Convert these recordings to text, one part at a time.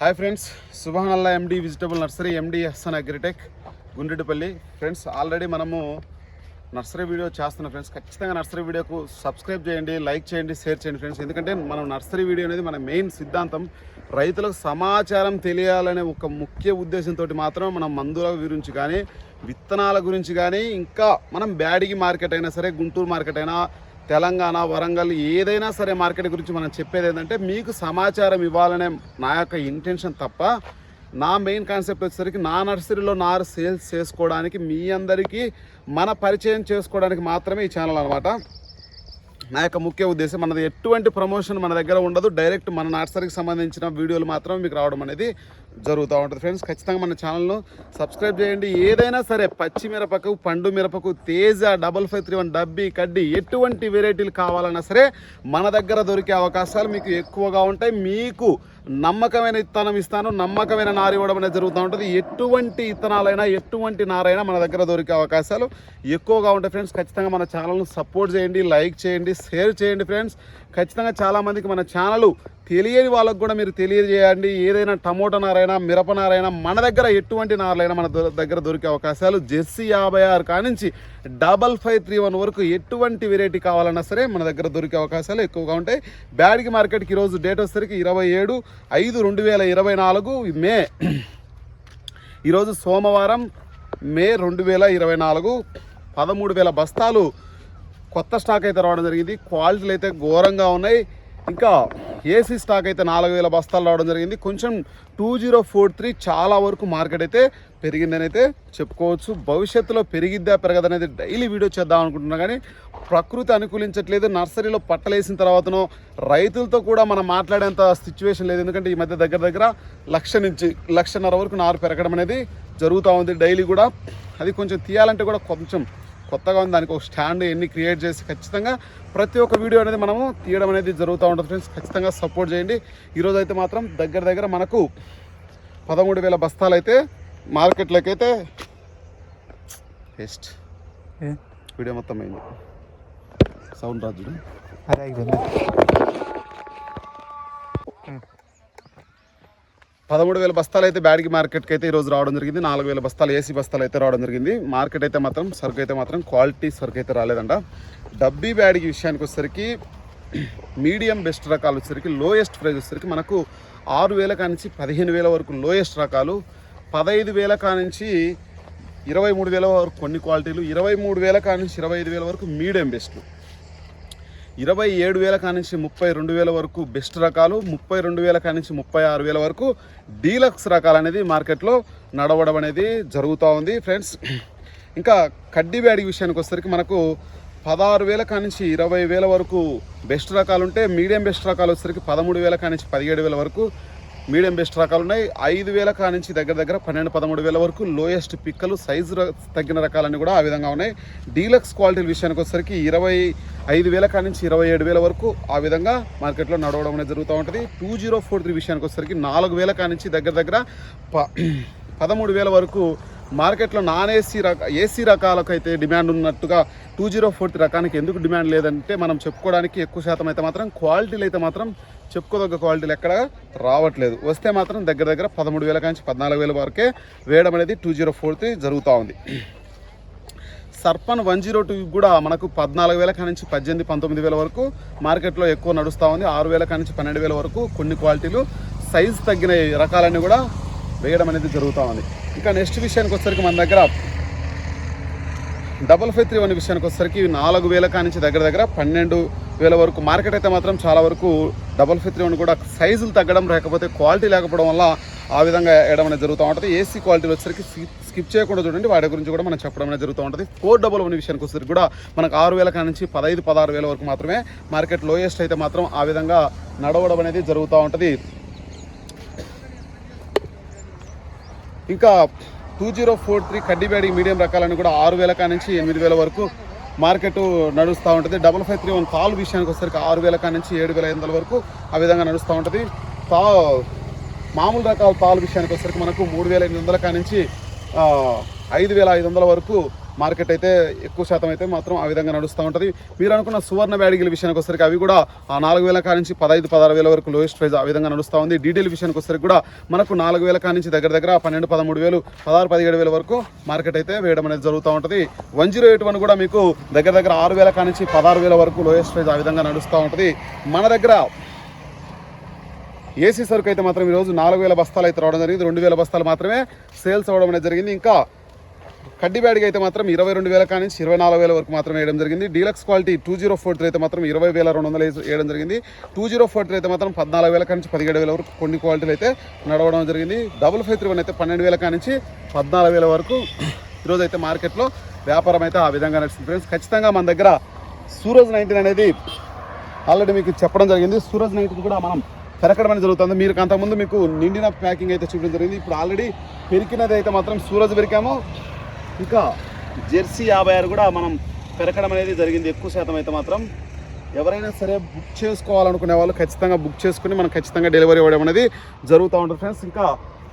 Hi friends సుభానల్లా MD Vegetable Nursery MD Hasan Agritech Gundreddipalli friends already మనము nursery video చేస్తున్నాం friends ఖచ్చితంగా nursery వీడియోకు subscribe చేయండి like చేయండి షేర్ చేయండి ఫ్రెండ్స్. ఎందుకంటే మనం నర్సరీ వీడియో అనేది మన మెయిన్ సిద్ధాంతం. రైతులకు సమాచారం తెలియాలనే ఒక ముఖ్య ఉద్దేశంతో మాత్రం మనం మందుల గురించి కానీ విత్తనాల గురించి కానీ ఇంకా మనం బ్యాడిగి మార్కెట్ అయినా సరే గుంటూరు మార్కెట్ అయినా తెలంగాణ వరంగల్ ఏదైనా సరే మార్కెట్ గురించి మనం చెప్పేది ఏంటంటే మీకు సమాచారం ఇవ్వాలనే నా యొక్క ఇంటెన్షన్ తప్ప నా మెయిన్ కాన్సెప్ట్ వచ్చేసరికి నా నర్సరీలో నారు సేల్స్ చేసుకోవడానికి మీ అందరికీ మన పరిచయం చేసుకోవడానికి మాత్రమే ఈ ఛానల్ అనమాట నా యొక్క ముఖ్య ఉద్దేశం మనది ఎటువంటి ప్రమోషన్ మన దగ్గర ఉండదు. డైరెక్ట్ మన నర్సరీకి సంబంధించిన వీడియోలు మాత్రమే మీకు రావడం అనేది జరుగుతూ ఉంటుంది. ఫ్రెండ్స్ ఖచ్చితంగా మన ఛానల్ను సబ్స్క్రైబ్ చేయండి. ఏదైనా సరే పచ్చిమిరపకు పండు మిరపకు Teja double five three one డబ్బీ కడ్డీ ఎటువంటి వెరైటీలు కావాలన్నా సరే మన దగ్గర దొరికే అవకాశాలు మీకు ఎక్కువగా ఉంటాయి. మీకు నమ్మకమైన ఇత్తనం ఇస్తాను. నమ్మకమైన నారు ఇవ్వడం అనేది జరుగుతూ ఉంటుంది. ఎటువంటి ఇత్తనాలైనా ఎటువంటి నారైనా మన దగ్గర దొరికే అవకాశాలు ఎక్కువగా ఉంటాయి. ఫ్రెండ్స్ ఖచ్చితంగా మన ఛానల్ను సపోర్ట్ చేయండి లైక్ చేయండి షేర్ చేయండి. ఫ్రెండ్స్ ఖచ్చితంగా చాలామందికి మన ఛానల్ తెలియని వాళ్ళకు కూడా మీరు తెలియజేయండి. ఏదైనా టమోటా నారైనా మిరప నారైనా మన దగ్గర ఎటువంటి నారులైనా మన దగ్గర దొరికే అవకాశాలు జెర్సీ యాభై ఆరు కానించి డబల్ ఫైవ్ త్రీ వన్ వరకు ఎటువంటి వెరైటీ కావాలన్నా సరే మన దగ్గర దొరికే అవకాశాలు ఎక్కువగా ఉంటాయి. బ్యాడ్కి మార్కెట్కి ఈరోజు డేట్ వచ్చేసరికి ఇరవై ఏడు ఐదు రెండు వేల ఇరవై నాలుగు మే ఈరోజు సోమవారం మే రెండు వేల ఇరవై నాలుగు. పదమూడు వేల బస్తాలు కొత్త స్టాక్ అయితే రావడం జరిగింది. క్వాలిటీలు అయితే ఘోరంగా ఉన్నాయి. ఇంకా ఏసీ స్టాక్ అయితే నాలుగు వేల బస్తాలు రావడం జరిగింది. కొంచెం టూ జీరో ఫోర్ త్రీ చాలా వరకు మార్కెట్ అయితే పెరిగిందని అయితే చెప్పుకోవచ్చు. భవిష్యత్తులో పెరిగిద్దా పెరగదనేది డైలీ వీడియో చేద్దాం అనుకుంటున్నా కానీ ప్రకృతి అనుకూలించట్లేదు. నర్సరీలో పట్టలేసిన తర్వాతనో రైతులతో కూడా మనం మాట్లాడేంత సిచ్యువేషన్ లేదు. ఎందుకంటే ఈ మధ్య దగ్గర దగ్గర లక్ష నుంచి లక్షన్నర వరకు నారు పెరగడం అనేది జరుగుతూ ఉంది డైలీ కూడా. అది కొంచెం తీయాలంటే కూడా కొంచెం కొత్తగా ఉంది దానికి ఒక స్టాండ్ ఎన్ని క్రియేట్ చేసి ఖచ్చితంగా ప్రతి ఒక్క వీడియో అనేది మనము తీయడం అనేది జరుగుతూ ఉంటుంది ఫ్రెండ్స్. ఖచ్చితంగా సపోర్ట్ చేయండి. ఈరోజు అయితే మాత్రం దగ్గర దగ్గర మనకు పదమూడు వేల బస్తాలు అయితే మార్కెట్లోకి అయితే వేస్ట్. వీడియో మొత్తం అయింది సౌండ్ రాజు అదే పదమూడు వేల బస్తాలు అయితే బ్యాడ్కి మార్కెట్కి అయితే ఈరోజు రావడం జరిగింది. నాలుగు వేల బస్తాలు ఏసీ బస్తాలు అయితే రావడం జరిగింది. మార్కెట్ అయితే మాత్రం సరుకు అయితే మాత్రం క్వాలిటీ సరుకు అయితే రాలేదంట. డబ్బీ బ్యాడ్కి విషయానికి వచ్చేసరికి మీడియం బెస్ట్ రకాలు వచ్చేసరికి లోయెస్ట్ ప్రైస్ వచ్చేసరికి మనకు ఆరు వేల కానించి పదిహేను వేల వరకు లోయెస్ట్ రకాలు పదహైదు వేల కానించి ఇరవై మూడు వేల వరకు కొన్ని క్వాలిటీలు ఇరవై మూడు వేల కానించి ఇరవై ఐదు వేల వరకు మీడియం బెస్ట్లు ఇరవై ఏడు వేల కానించి ముప్పై రెండు వేల వరకు బెస్ట్ రకాలు ముప్పై రెండు వేల కానించి ముప్పై ఆరు వేల వరకు డీలక్స్ రకాలు అనేది మార్కెట్లో నడవడం అనేది జరుగుతూ ఉంది. ఫ్రెండ్స్ ఇంకా కడ్డీ బ్యాడి విషయానికి వచ్చేసరికి మనకు పదహారు వేల కానించి ఇరవై వేల వరకు బెస్ట్ రకాలు ఉంటే మీడియం బెస్ట్ రకాలు వచ్చేసరికి పదమూడు వేల కానించి పదిహేడు వేల వరకు మీడియం బెస్ట్ రకాలు ఉన్నాయి. ఐదు వేల కానించి దగ్గర దగ్గర పన్నెండు పదమూడు వేల వరకు లోయెస్ట్ పిక్కలు సైజు తగ్గిన రకాలన్నీ కూడా ఆ విధంగా ఉన్నాయి. డీలక్స్ క్వాలిటీ విషయానికి వచ్చేసరికి ఇరవై ఐదు వేల కానించి ఇరవై ఏడు వేల వరకు ఆ విధంగా మార్కెట్లో నడవడం అనేది జరుగుతూ ఉంటుంది. టూ జీరో ఫోర్ త్రీ విషయానికి వచ్చేసరికి నాలుగు వేల కానించి దగ్గర దగ్గర ప పదమూడు వేల వరకు మార్కెట్లో నాన్ ఏసీ రక ఏసీ రకాలకు అయితే డిమాండ్ ఉన్నట్టుగా టూ జీరో ఫోర్ రకానికి ఎందుకు డిమాండ్ లేదంటే మనం చెప్పుకోవడానికి ఎక్కువ శాతం అయితే మాత్రం క్వాలిటీలు అయితే మాత్రం చెప్పుకోదగ్గ క్వాలిటీలు ఎక్కడ రావట్లేదు. వస్తే మాత్రం దగ్గర దగ్గర పదమూడు వేల నుంచి పద్నాలుగు వేల వరకే వేయడం అనేది టూ జీరో ఫోర్త్ జరుగుతూ ఉంది. సర్పన్ వన్ జీరో టూ కూడా మనకు పద్నాలుగు వేల నుంచి పద్దెనిమిది పంతొమ్మిది వేల వరకు మార్కెట్లో ఎక్కువ నడుస్తూ ఉంది. ఆరు వేల నుంచి పన్నెండు వేల వరకు కొన్ని క్వాలిటీలు. సైజ్ తగ్గిన రకాలన్నీ కూడా వేయడం అనేది జరుగుతూ ఉంది. ఇంకా నెక్స్ట్ విషయానికి వచ్చేసరికి మన దగ్గర డబల్ ఫైవ్ త్రీ వన్ విషయానికి వచ్చేసరికి నాలుగు వేల కానించి దగ్గర దగ్గర పన్నెండు వేల వరకు మార్కెట్ అయితే మాత్రం చాలా వరకు డబల్ ఫైవ్ త్రీ వన్ కూడా సైజులు తగ్గడం లేకపోతే క్వాలిటీ లేకపోవడం వల్ల ఆ విధంగా వేయడం అనేది జరుగుతూ ఉంటుంది. ఏసీ క్వాలిటీలు వచ్చేసరికి స్కిప్ చేయకుండా చూడండి. వాటి గురించి కూడా మనం చెప్పడం అనేది జరుగుతూ ఉంటుంది. ఫోర్ డబల్ వన్ విషయానికి వచ్చేసరికి కూడా మనకు ఆరు వేల కానించి పదహైదు పదహారు వేల వరకు మాత్రమే మార్కెట్ లోయెస్ట్ అయితే మాత్రం ఆ విధంగా నడవడం అనేది జరుగుతూ ఉంటుంది. ఇంకా టూ జీరో ఫోర్ త్రీ కడ్డీబ్యాడి మీడియం రకాలని కూడా ఆరు వేల నుంచి ఎనిమిది వేల వరకు మార్కెట్ నడుస్తూ ఉంటుంది. డబల్ ఫైవ్ త్రీ వన్ తాలు విషయానికి వచ్చేసరికి ఆరు వేల నుంచి ఏడు వేల ఐదు వందల వరకు ఆ విధంగా నడుస్తూ ఉంటుంది. తా మామూలు రకాల తాలు విషయానికి వచ్చేసరికి మనకు మూడు వేల ఎనిమిది వందల నుంచి ఐదు వేల ఐదు వందల వరకు మార్కెట్ అయితే ఎక్కువ శాతం అయితే మాత్రం ఆ విధంగా నడుస్తూ ఉంటుంది. మీరు అనుకున్న సువర్ణ బ్యాడిగిల విషయానికి వచ్చరికి అవి కూడా ఆ నాలుగు వేల కాడ నుంచి పదహైదు పదహారు వేల వరకు లోయెస్ట్ ప్రైస్ ఆ విధంగా నడుస్తూ ఉంది. డీటెయిల్ విషయానికి వచ్చరికి కూడా మనకు నాలుగు వేల కాడ నుంచి దగ్గర దగ్గర పన్నెండు పదమూడు వేలు పదహారు పదిహేడు వేల వరకు మార్కెట్ అయితే వేయడం అనేది జరుగుతూ ఉంటుంది. వన్ జీరో ఎయిట్ వన్ కూడా మీకు దగ్గర దగ్గర ఆరు వేల కాడ నుంచి పదహారు వేల వరకు లోయెస్ట్ ప్రైస్ ఆ విధంగా నడుస్తూ ఉంటుంది. మన దగ్గర ఏసీ సరుకు అయితే మాత్రం ఈరోజు నాలుగు వేల బస్తాలు అయితే రావడం జరిగింది. రెండు వేల బస్తాలు మాత్రమే సేల్స్ అవ్వడం అనేది జరిగింది. ఇంకా కడ్డీ బ్యాడ్కి అయితే మాత్రం ఇరవై రెండు వేల కానీ ఇరవై నాలుగు వేల వరకు మాత్రం వేయడం జరిగింది. Deluxe quality two zero four three అయితే మాత్రం ఇరవై వేల రెండు వందలు వేయడం జరిగింది. టూ జీరో ఫోర్ త్రీ అయితే మాత్రం పద్నాలుగు వేల నుంచి పదిహేడు వేల వరకు కొన్ని క్వాలిటీలు అయితే నడవడం జరిగింది. డబుల్ ఫైవ్ త్రీ వన్ అయితే పన్నెండు వేల కానించి పద్నాలుగు వేల వరకు ఈరోజు అయితే మార్కెట్లో వ్యాపారం అయితే ఆ విధంగా నడుస్తుంది. ఫ్రెండ్స్ ఖచ్చితంగా మన దగ్గర సూరజ్ నైన్టీన్ అనేది ఆల్రెడీ మీకు చెప్పడం జరిగింది. సూరజ్ నైన్టీన్ కూడా మనం పెరకడం అనేది జరుగుతుంది. మీరు అంతకుముందు మీకు నిండిన ప్యాకింగ్ అయితే చూపించడం జరిగింది. ఇప్పుడు ఆల్రెడీ పెరికినది అయితే మాత్రం సూరజ్ పెరికాము ఇంకా జెర్సీ యాభై ఆరు కూడా మనం పెరకడం అనేది జరిగింది. ఎక్కువ శాతం అయితే మాత్రం ఎవరైనా సరే బుక్ చేసుకోవాలనుకునే వాళ్ళు ఖచ్చితంగా బుక్ చేసుకుని మనం ఖచ్చితంగా డెలివరీ ఇవ్వడం అనేది జరుగుతూ ఉంటుంది ఫ్రెండ్స్. ఇంకా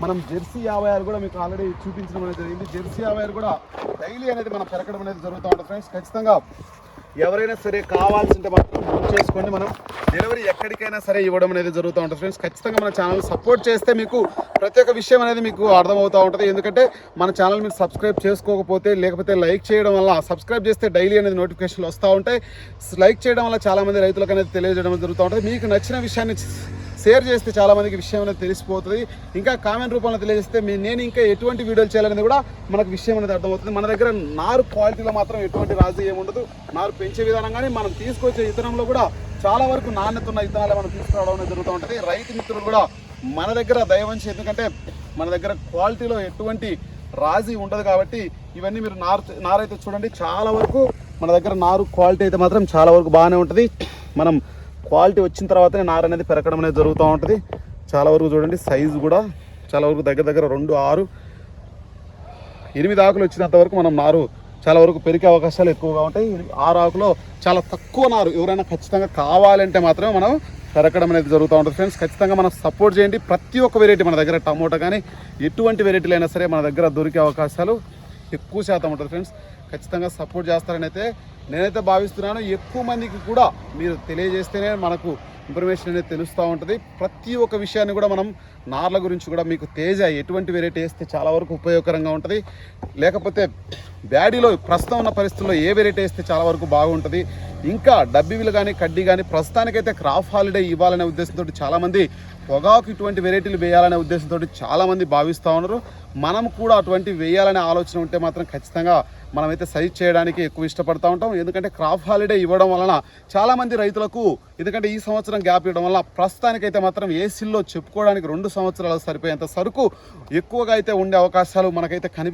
మనం జెర్సీ యాభై ఆరు కూడా మీకు ఆల్రెడీ చూపించడం అనేది జరిగింది. జెర్సీ యాభై ఆరు కూడా డైలీ అనేది మనం పెరగడం అనేది జరుగుతూ ఉంటుంది ఫ్రెండ్స్. ఖచ్చితంగా ఎవరైనా సరే కావాల్సింటే మాత్రం బుక్ చేసుకొని మనం డెలివరీ ఎక్కడికైనా సరే ఇవ్వడం అనేది జరుగుతూ ఉంటుంది. ఫ్రెండ్స్ ఖచ్చితంగా మన ఛానల్ సపోర్ట్ చేస్తే మీకు ప్రతి ఒక్క విషయం అనేది మీకు అర్థమవుతూ ఉంటుంది. ఎందుకంటే మన ఛానల్ మీరు సబ్స్క్రైబ్ చేసుకోకపోతే లేకపోతే లైక్ చేయడం వల్ల సబ్స్క్రైబ్ చేస్తే డైలీ అనేది నోటిఫికేషన్లు వస్తూ ఉంటాయి. లైక్ చేయడం వల్ల చాలామంది రైతులకు అనేది తెలియజేయడం జరుగుతూ ఉంటుంది. మీకు నచ్చిన విషయాన్ని షేర్ చేస్తే చాలామందికి విషయం అనేది తెలిసిపోతుంది. ఇంకా కామెంట్ రూపంలో తెలియజేస్తే నేను ఇంకా ఎటువంటి వీడియోలు చేయాలనేది కూడా మనకు విషయం అనేది అర్థమవుతుంది. మన దగ్గర నారు క్వాలిటీలో మాత్రం ఎటువంటి రాజీ ఏముండదు. నారు పెంచే విధానం కానీ మనం తీసుకొచ్చే ఇతరంలో కూడా చాలా వరకు నాణ్యత ఉన్న విత్తనాలు మనం తీసుకురావడం జరుగుతూ ఉంటుంది. రైతు మిత్రులు కూడా మన దగ్గర దయవంచి ఎందుకంటే మన దగ్గర క్వాలిటీలో ఎటువంటి రాజీ ఉండదు కాబట్టి ఇవన్నీ మీరు నారు నారైతే చూడండి. చాలా వరకు మన దగ్గర నారు క్వాలిటీ అయితే మాత్రం చాలా వరకు బాగానే ఉంటుంది. మనం క్వాలిటీ వచ్చిన తర్వాతనే నారు అనేది పెరగడం అనేది జరుగుతూ ఉంటుంది. చాలా వరకు చూడండి సైజు కూడా చాలా వరకు దగ్గర దగ్గర రెండు ఆరు ఎనిమిది ఆకులు వచ్చినంత వరకు మనం నారు చాలా వరకు పెరిగే అవకాశాలు ఎక్కువగా ఉంటాయి. ఆ రాకులో చాలా తక్కువ నారు ఎవరైనా ఖచ్చితంగా కావాలంటే మాత్రమే మనం పెరగడం అనేది జరుగుతూ ఉంటుంది. ఫ్రెండ్స్ ఖచ్చితంగా మనం సపోర్ట్ చేయండి. ప్రతి ఒక్క వెరైటీ మన దగ్గర టమోటా కానీ ఎటువంటి వెరైటీలు అయినా సరే మన దగ్గర దొరికే అవకాశాలు ఎక్కువ శాతం ఉంటుంది. ఫ్రెండ్స్ ఖచ్చితంగా సపోర్ట్ చేస్తారని అయితే నేనైతే భావిస్తున్నాను. ఎక్కువ మందికి కూడా మీరు తెలియజేస్తేనే మనకు ఇన్ఫర్మేషన్ అనేది తెలుస్తూ ఉంటుంది. ప్రతి ఒక్క విషయాన్ని కూడా మనం నార్ల గురించి కూడా మీకు తేజ ఎటువంటి వెరైటీ వేస్తే చాలా వరకు ఉపయోగకరంగా ఉంటుంది. లేకపోతే బ్యాడీలో ప్రస్తుతం ఉన్న పరిస్థితుల్లో ఏ వెరైటీ వేస్తే చాలా వరకు బాగుంటుంది. ఇంకా డబ్బీలు కానీ కడ్డీ కానీ ప్రస్తుతానికైతే క్రాప్ హాలిడే ఇవ్వాలనే ఉద్దేశంతో చాలామంది పొగాకు ఇటువంటి వెరైటీలు వేయాలనే ఉద్దేశంతో చాలామంది భావిస్తూ ఉన్నారు. మనం కూడా అటువంటి వేయాలనే ఆలోచన ఉంటే మాత్రం ఖచ్చితంగా మనమైతే సజెస్ట్ చేయడానికి ఎక్కువ ఇష్టపడతా ఉంటాం. ఎందుకంటే క్రాప్ హాలిడే ఇవ్వడం వలన చాలామంది రైతులకు ఎందుకంటే ఈ సంవత్సరం గ్యాప్ ఇవ్వడం వల్ల ప్రస్తుతానికైతే మాత్రం ఏసీల్లో చెప్పుకోవడానికి రెండు సంవత్సరాలు సరిపోయేంత సరుకు ఎక్కువగా అయితే ఉండే అవకాశాలు మనకైతే కనిపి